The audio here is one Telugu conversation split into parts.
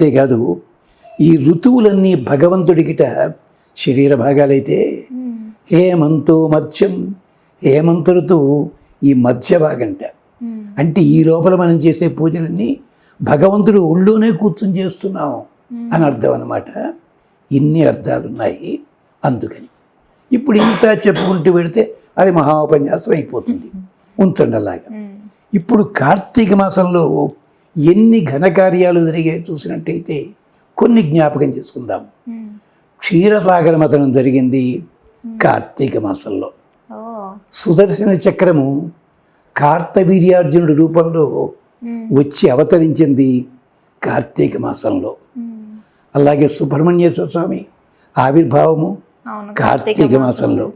అంతేకాదు ఈ ఋతువులన్నీ భగవంతుడికిట శరీర భాగాలైతే హేమంతో మధ్యం హేమంత ఋతువు ఈ మధ్య భాగంట. అంటే ఈ లోపల మనం చేసే పూజలన్నీ భగవంతుడు ఒళ్ళోనే కూర్చుని చేస్తున్నాం అని అర్థం అన్నమాట. ఇన్ని అర్థాలు ఉన్నాయి అందుకని. ఇప్పుడు ఇంత చెప్పుకుంటూ పెడితే అది మహాోపన్యాసం అయిపోతుంది. ఉంచండి అలాగా. ఇప్పుడు కార్తీక మాసంలో ఎన్ని ఘనకార్యాలు జరిగాయి చూసినట్టయితే కొన్ని జ్ఞాపకం చేసుకుందాం. క్షీరసాగర మతనం జరిగింది కార్తీక మాసంలో. సుదర్శన చక్రము కార్తవీర్యార్జునుడి రూపంలో వచ్చి అవతరించింది కార్తీక మాసంలో. అలాగే సుబ్రహ్మణ్యేశ్వర స్వామి ఆవిర్భావము కార్తీక మాసంలో.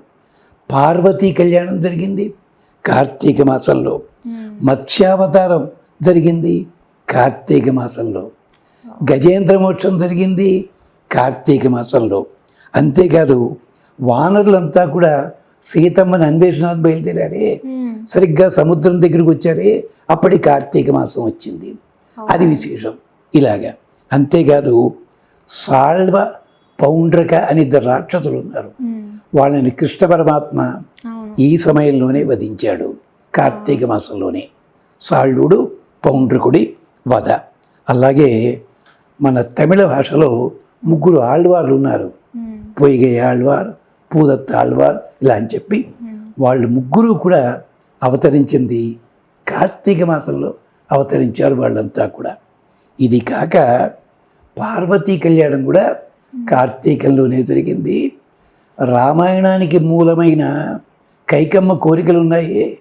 పార్వతీ కళ్యాణం జరిగింది కార్తీక మాసంలో. మత్స్యావతారం జరిగింది కార్తీక మాసంలో. గజేంద్ర మోక్షం జరిగింది కార్తీక మాసంలో. అంతేకాదు వానరులంతా కూడా సీతమ్మని అన్వేషణాలు బయలుదేరారే. సరిగ్గా సముద్రం దగ్గరికి వచ్చారే. అప్పటి కార్తీక మాసం వచ్చింది. అది విశేషం. ఇలాగా. అంతేకాదు సాల్వ పౌండ్రక అని ఇద్దరు రాక్షసులు ఉన్నారు. వాళ్ళని కృష్ణ పరమాత్మ ఈ సమయంలోనే వధించాడు. కార్తీక మాసంలోనే. సాళ్ళుడు పౌండ్రకుడి వధ. అలాగే మన తమిళ భాషలో ముగ్గురు ఆళ్వార్లు ఉన్నారు. పొయ్గై ఆళ్వార్ పూదత్త ఆళ్వార్ ఇలా అని చెప్పి వాళ్ళు ముగ్గురు కూడా అవతరించింది. కార్తీక మాసంలో అవతరించారు వాళ్ళంతా కూడా. ఇది కాక పార్వతీ కళ్యాణం కూడా కార్తీకంలోనే జరిగింది. రామాయణానికి మూలమైన కైకమ్మ కోరికలు ఉన్నాయి.